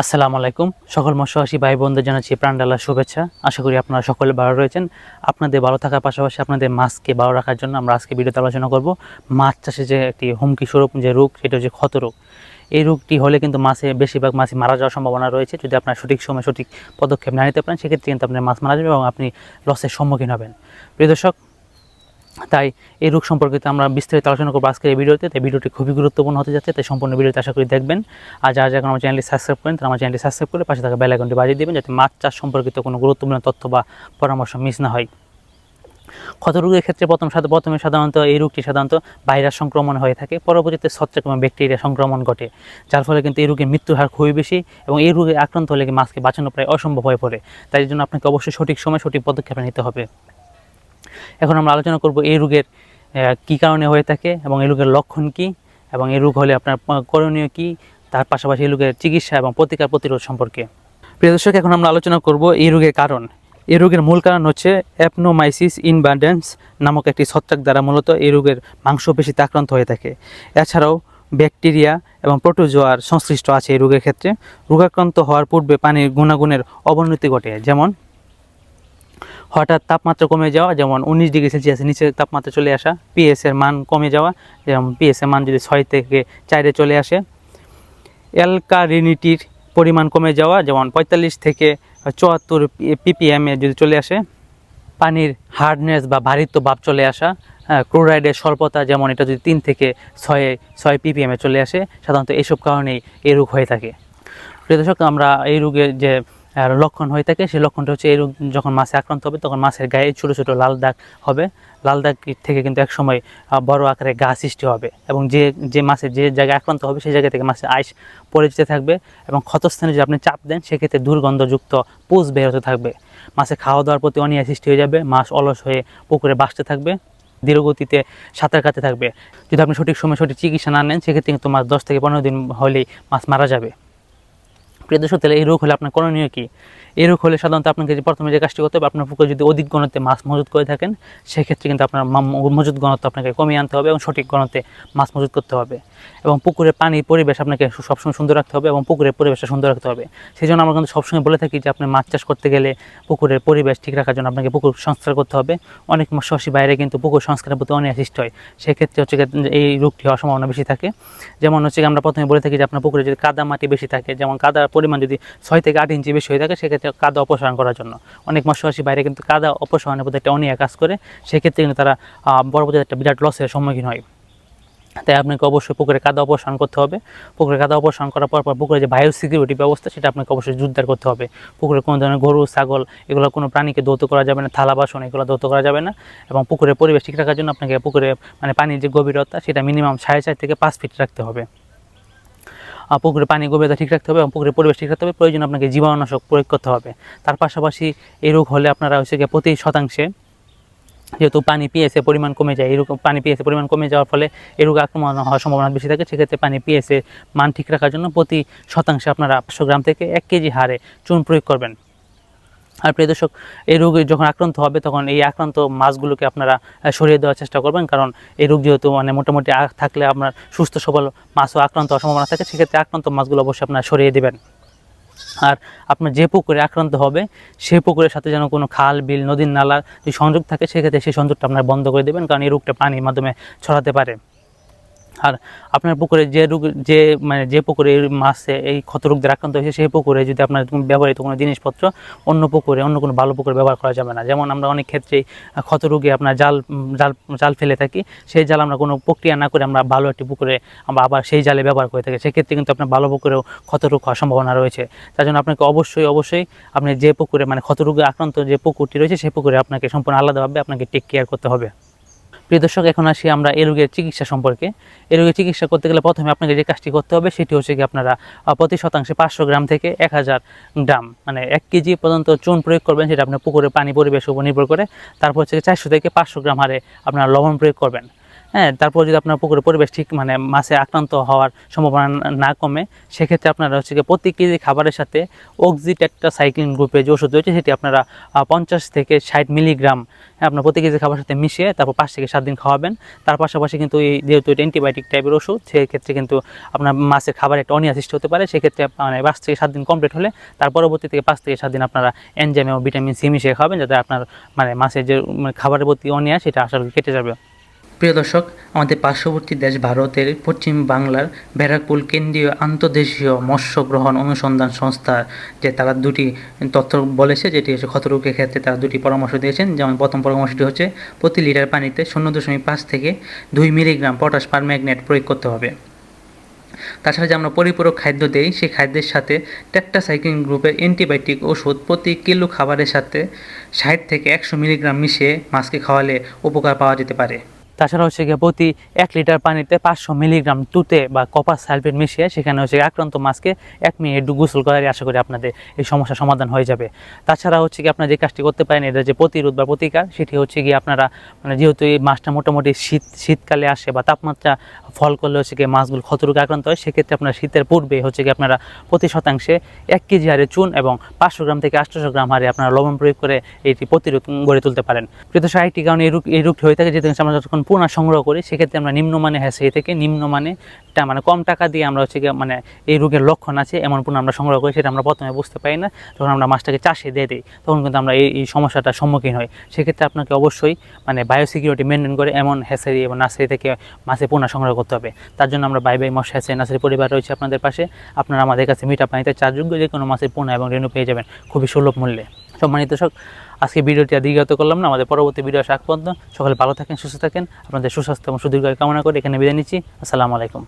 আসসালামু আলাইকুম। সকল মৎস্যবাসী ভাই বোনদের জানাচ্ছি প্রাণডালার শুভেচ্ছা। আশা করি আপনারা সকলে ভালো রয়েছেন। আপনাদের ভালো থাকার পাশাপাশি আপনাদের মাছকে ভালো রাখার জন্য আমরা আজকে ভিডিওতে আলোচনা করব। মাছ চাষে যে একটি হুমকি স্বরূপ, যে রোগ, সেটা হচ্ছে ক্ষত রোগ। এই রোগটি হলে কিন্তু মাছে বেশিরভাগ মাছই মারা যাওয়ার সম্ভাবনা রয়েছে। যদি আপনার সঠিক সময় সঠিক পদক্ষেপ না নিতে পারেন, সেক্ষেত্রে কিন্তু আপনার মাছ মারা যাবে এবং আপনি লসের সম্মুখীন হবেন। প্রিয় দর্শক তাই এই রোগ সম্পর্কিত আমরা বিস্তারিত আলোচনা করব আজকের এই ভিডিওতে। তাই ভিডিওটি খুবই গুরুত্বপূর্ণ হতে যাচ্ছে, তাই সম্পূর্ণ ভিডিওতে আশা করি দেখবেন। আর যারা যারা আমার চ্যানেলটি সাবস্ক্রাইব করেন, তারা আমার চ্যানেলটি সাবস্ক্রাইব করে পাশে থাকা বেল আইকনটি বাজিয়ে দেবেন, যাতে মাছ চাষ সম্পর্কিত কোনো গুরুত্বপূর্ণ তথ্য বা পরামর্শ মিস না হয়। ক্ষত রোগের ক্ষেত্রে প্রথম প্রথমে সাধারণত এই রোগটি সাধারণত ভাইরাস সংক্রমণ হয়ে থাকে, পরবর্তীতে ছত্রাক এবং ব্যাকটেরিয়া সংক্রমণ ঘটে, যার ফলে কিন্তু এই রোগের মৃত্যুর হার খুবই বেশি এবং এই রোগে আক্রান্ত হলে মাছকে বাঁচানো প্রায় অসম্ভব হয়ে পড়ে। তাই জন্য আপনাকে অবশ্যই সঠিক সময় সঠিক পদক্ষেপ নিতে হবে। এখন আমরা আলোচনা করব এই রোগের কী কারণে হয়ে থাকে এবং এই রোগের লক্ষণ কী এবং এই রোগ হলে আপনার করণীয় কী, তার পাশাপাশি এই রোগের চিকিৎসা এবং প্রতিকার প্রতিরোধ সম্পর্কে। প্রিয় দর্শক, এখন আমরা আলোচনা করব এই রোগের কারণ। এই রোগের মূল কারণ হচ্ছে অ্যাপনোমাইসিস ইনব্যান্ডেন্স নামক একটি ছত্রাক দ্বারা মূলত এই রোগের মাংস মাংসপেশিতে আক্রান্ত হয়ে থাকে। এছাড়াও ব্যাকটেরিয়া এবং প্রোটোজোয়ার সংশ্লিষ্ট আছে এই রোগের ক্ষেত্রে। রোগাক্রান্ত হওয়ার পূর্বে পানির গুণাগুণের অবনতি ঘটে, যেমন হঠাৎ তাপমাত্রা কমে যাওয়া যেমন উনিশ ডিগ্রি সেলসিয়াসের নিচে তাপমাত্রা চলে আসা পিএসের মান কমে যাওয়া যেমন পিএসের মান যদি ছয় থেকে চারে চলে আসে। অ্যালকারিনিটির পরিমাণ কমে যাওয়া যেমন পঁয়তাল্লিশ থেকে চুয়াত্তর পিপিএম যদি চলে আসে পানির হার্ডনেস বা ভারিত্ব ভাব চলে আসা হ্যাঁ, ক্লোরাইডের স্বল্পতা যেমন এটা যদি তিন থেকে ছয় ছয় পিপিএমে চলে আসে সাধারণত এইসব কারণেই এই রোগ হয়ে থাকে। প্রিয় দর্শক আমরা এই রোগের যে আহ, লক্ষণ হয়ে থাকে সেই লক্ষণটা হচ্ছে এই রোগ যখন মাছে আক্রান্ত হবে তখন মাছের গায়ে ছোটো ছোটো লাল দাগ হবে। লাল দাগ থেকে কিন্তু এক সময় বড় আকারে গা সৃষ্টি হবে এবং যে যে মাছের যে জায়গায় আক্রান্ত হবে সেই জায়গা থেকে মাছের আইস পড়ে যেতে থাকবে এবং ক্ষতস্থানে যদি আপনি চাপ দেন সেক্ষেত্রে দুর্গন্ধযুক্ত পুষ বের হতে থাকবে। মাছে খাওয়া দাওয়ার প্রতি অনিয়া সৃষ্টি হয়ে যাবে মাছ অলস হয়ে পুকুরে বাঁচতে থাকবে ধীরগতিতে সাঁতার কাটতে থাকবে। যদি আপনি সঠিক সময় সঠিক চিকিৎসা না নেন সেক্ষেত্রে কিন্তু মাছ দশ থেকে পনেরো দিন হলেই মাছ মারা যাবে। প্রিয় দর্শক, তাহলে এই রোগ হলে আপনার করণীয় কি? এই রোগ হলে সাধারণত আপনাকে যে প্রথমে যে কাজটি করতে হবে, আপনার পুকুরে যদি অধিক গণতে মাছ মজুত করে থাকেন, সেক্ষেত্রে কিন্তু আপনার মজুত গণত্ব আপনাকে কমিয়ে আনতে হবে এবং সঠিক গণতে মাছ মজুত করতে হবে। এবং পুকুরের পানির পরিবেশ আপনাকে সবসময় সুন্দর রাখতে হবে এবং পুকুরের পরিবেশটা সুন্দর রাখতে হবে। সেই জন্য আমরা কিন্তু সবসময় বলে থাকি যে, আপনি মাছ চাষ করতে গেলে পুকুরের পরিবেশ ঠিক রাখার জন্য আপনাকে পুকুর সংস্কার করতে হবে। অনেক মৎস্যবাসী বাইরে কিন্তু পুকুর সংস্কারের প্রতি অনেক সৃষ্টি হয়। সেক্ষেত্রে হচ্ছে এই রোগটি হওয়ার সম্ভাবনা বেশি থাকে। যেমন হচ্ছে আমরা প্রথমে বলে থাকি যে, আপনার পুকুরে যদি কাদা মাটি বেশি থাকে, যেমন কাদার পরিমাণ যদি ছয় থেকে আট ইঞ্চি বেশি হয়ে থাকে, সেক্ষেত্রে কাদা অপসারণ করার জন্য। অনেক মৎস্যবাসী বাইরে কিন্তু কাদা অপসারণের প্রতি একটা অনীহা কাজ করে, সেক্ষেত্রে কিন্তু তারা পরবর্তীতে একটা বিরাট লসের সম্মুখীন হয়। তাই আপনাকে অবশ্যই পুকুরে কাদা অপসারণ করতে হবে। পুকুরে কাদা অপসারণ করার পর পর পুকুরে যে বায়ো সিকিউরিটি ব্যবস্থা, সেটা আপনাকে অবশ্যই জোরদার করতে হবে। পুকুরে কোনো ধরনের গরু, ছাগল, এগুলো কোনো প্রাণীকে দৌত করা যাবে না, থালা বাসন এগুলো দৌত করা যাবে না। এবং পুকুরের পরিবেশ ঠিক রাখার জন্য আপনাকে পুকুরে মানে পানির যে গভীরতা, সেটা মিনিমাম সাড়ে চার থেকে পাঁচ ফিট রাখতে হবে। পুকুরে পানি গভীরতা ঠিক রাখতে হবে এবং পুকুরের পরিবেশ ঠিক রাখতে হবে। প্রয়োজন আপনাকে জীবাণুনাশক প্রয়োগ করতে হবে। তার পাশাপাশি এই রোগ হলে আপনারা হচ্ছে গিয়ে প্রতি শতাংশে যেহেতু পানি পিএসে পরিমাণ কমে যায় এরকম পানি পিএসে পরিমাণ কমে যাওয়ার ফলে এই রোগ আক্রমণ হওয়ার সম্ভাবনা বেশি থাকে। সেক্ষেত্রে পানি পিএসে মান ঠিক রাখার জন্য প্রতি শতাংশে আপনারা আটশো গ্রাম থেকে এক কেজি হারে চুন প্রয়োগ করবেন। আর প্রিয় দর্শক, এই রোগে যখন আক্রান্ত হবে, তখন এই আক্রান্ত মাছগুলোকে আপনারা সরিয়ে দেওয়ার চেষ্টা করবেন। কারণ এই রোগ যেহেতু মানে মোটামুটি থাকলে আপনার সুস্থ সবল মাছও আক্রান্ত হওয়ার সম্ভাবনা থাকে, সেক্ষেত্রে আক্রান্ত মাছগুলো অবশ্যই আপনারা সরিয়ে দেবেন। আর আপনার যে পুকুরে আক্রান্ত হবে সেই পুকুরের সাথে যেন কোনো খাল, বিল, নদীর নালা যদি সংযোগ থাকে, সেক্ষেত্রে সেই সংযোগটা আপনারা বন্ধ করে দেবেন, কারণ এই রোগটা পানির মাধ্যমে ছড়াতে পারে। আর আপনার পুকুরে যে রোগ, যে মানে যে পুকুরে মাছে এই ক্ষত রোগ আক্রান্ত হয়েছে, সেই পুকুরে যদি আপনার ব্যবহৃত কোনো জিনিসপত্র অন্য পুকুরে, অন্য কোনো ভালো পুকুরে ব্যবহার করা যাবে না। যেমন আমরা অনেক ক্ষেত্রেই ক্ষত রোগে আপনার জাল জাল জাল ফেলে থাকি, সেই জাল আমরা কোনো প্রক্রিয়া না করে আমরা ভালো একটি পুকুরে আমরা আবার সেই জালে ব্যবহার করে থাকি। সেক্ষেত্রে কিন্তু আপনার ভালো পুকুরেও ক্ষত রোগ হওয়ার সম্ভাবনা রয়েছে। তার জন্য আপনাকে অবশ্যই অবশ্যই আপনি যে পুকুরে মানে ক্ষত রোগে আক্রান্ত যে পুকুরটি রয়েছে, সেই পুকুরে আপনাকে সম্পূর্ণ আলাদাভাবে আপনাকে টেক কেয়ার করতে হবে। প্রিয় দর্শক, এখন আসি আমরা এ রোগের চিকিৎসা সম্পর্কে। এ রোগের চিকিৎসা করতে গেলে প্রথমে আপনাকে যে কাজটি করতে হবে, সেটি হচ্ছে কি আপনারা প্রতি শতাংশে পাঁচশো গ্রাম থেকে এক হাজার গ্রাম মানে এক কেজি পর্যন্ত চুন প্রয়োগ করবেন, সেটা আপনার পুকুরে পানি পরিবেশ উপর নির্ভর করে। তারপর হচ্ছে চারশো থেকে পাঁচশো গ্রাম হারে আপনারা লবণ প্রয়োগ করবেন। হ্যাঁ তারপর যদি আপনার পুকুরের পরিবেশ ঠিক মানে মাছে আক্রান্ত হওয়ার সম্ভাবনা না- কমে সেক্ষেত্রে আপনারা হচ্ছে গিয়ে প্রতি কেজি খাবারের সাথে অক্সিট একটা সাইক্লিন গ্রুপে যে ওষুধ রয়েছে সেটি আপনারা পঞ্চাশ থেকে ষাট মিলিগ্রাম হ্যাঁ, আপনার প্রতি কেজি খাবারের সাথে মিশিয়ে তারপর পাঁচ থেকে সাত দিন খাওয়াবেন। তার পাশাপাশি কিন্তু এই যেহেতু এটা অ্যান্টিবায়োটিক টাইপের ওষুধ সেক্ষেত্রে কিন্তু আপনার মাছের খাবার একটা অনিয়া সৃষ্টি হতে পারে। সেক্ষেত্রে মানে পাঁচ থেকে সাত দিন কমপ্লিট হলে তার পরবর্তী থেকে পাঁচ থেকে সাত দিন আপনারা এনজাইম এবং ভিটামিন সি মিশিয়ে খাবেন যাতে আপনার মানে মাছের যে মানে খাবারের প্রতি অনিয়া সেটা করি কেটে যাবে। প্রিয় দর্শক, আমাদের পার্শ্ববর্তী দেশ ভারতের পশ্চিম বাংলার ব্যারাকপুর কেন্দ্রীয় আন্তর্দেশীয় মৎস্য গ্রহণ অনুসন্ধান সংস্থা যে তারা দুটি তথ্য বলেছে, যেটি হচ্ছে ক্ষতরোগের ক্ষেত্রে তারা দুটি পরামর্শ দিয়েছেন। যেমন প্রথম পরামর্শটি হচ্ছে, প্রতি লিটার পানিতে শূন্য দশমিক পাঁচ থেকে দুই মিলিগ্রাম পটাশ পার ম্যাগনেট প্রয়োগ করতে হবে। তাছাড়া যে আমরা পরিপূরক খাদ্য দেই সেই খাদ্যের সাথে টেট্টাসাইক্লিন গ্রুপের অ্যান্টিবায়োটিক ওষুধ প্রতি কিলো খাবারের সাথে ষাট থেকে একশো মিলিগ্রাম মিশিয়ে মাছকে খাওয়ালে উপকার পাওয়া যেতে পারে। তাছাড়া হচ্ছে গিয়ে প্রতি এক লিটার পানিতে পাঁচশো মিলিগ্রাম তুতে বা কপার সালফেট মিশিয়ে সেখানে হচ্ছে আক্রান্ত মাছকে এক মিনিট গোসল করারই আশা করি আপনাদের এই সমস্যার সমাধান হয়ে যাবে। তাছাড়া হচ্ছে কি আপনারা যে কাজটি করতে পারেন, এটা যে প্রতিরোধ বা প্রতিকার, সেটি হচ্ছে গিয়ে আপনারা মানে যেহেতু এই মাছটা মোটামুটি শীত, শীতকালে আসে বা তাপমাত্রা ফল করলে হচ্ছে গিয়ে মাছগুলো ক্ষতরোগে আক্রান্ত হয়, সেক্ষেত্রে আপনারা শীতের পূর্বে হচ্ছে গিয়ে আপনারা প্রতি শতাংশে এক কেজি হারে চুন এবং পাঁচশো গ্রাম থেকে আটশোশো গ্রাম হারে আপনারা লবণ প্রয়োগ করে এটি প্রতিরোধ গড়ে তুলতে পারেন। কিন্তু সাহিত্যিক কারণে এই রোগ, এই রোগটি হয়ে থাকে, যেহেতু আমরা যখন পোনা সংগ্রহ করি, সেক্ষেত্রে আমরা নিম্নমানে হ্যাঁ থেকে নিম্নমানে মানে কম টাকা দিয়ে আমরা হচ্ছে মানে এই রোগের লক্ষণ আছে, এমন পোনা আমরা সংগ্রহ করি, সেটা আমরা প্রথমে বুঝতে পারি না। যখন আমরা মাছটাকে চাষে দিয়ে দিই, তখন কিন্তু আমরা এই এই সমস্যাটার সম্মুখীন হই। সেক্ষেত্রে আপনাকে অবশ্যই মানে বায়োসিকিউরিটি মেনটেন করে এমন হ্যাসারি এবং নার্সারি থেকে মাছের পোনা সংগ্রহ করতে হবে। তার জন্য আমরা বাই বাই মশ হ্যাসারি নার্সারি পরিবার রয়েছে আপনাদের পাশে। আপনারা আমাদের কাছে মিঠা পানিতে চার্জযোগ্য যে কোনো মাছের পোনা এবং রেণু পেয়ে যাবেন। খুবই সুলভ মূল্যে। সম্মানিত দর্শক আজকে ভিডিওটি আর করলাম না, আমাদের পরবর্তী ভিডিও আসা পর্যন্ত সকলে ভালো থাকেন, সুস্থ থাকেন। আপনাদের সুস্বাস্থ্য এবং সুদীর্ঘ কামনা করে এখানে বিদায় নিচ্ছি। আসসালামু আলাইকুম।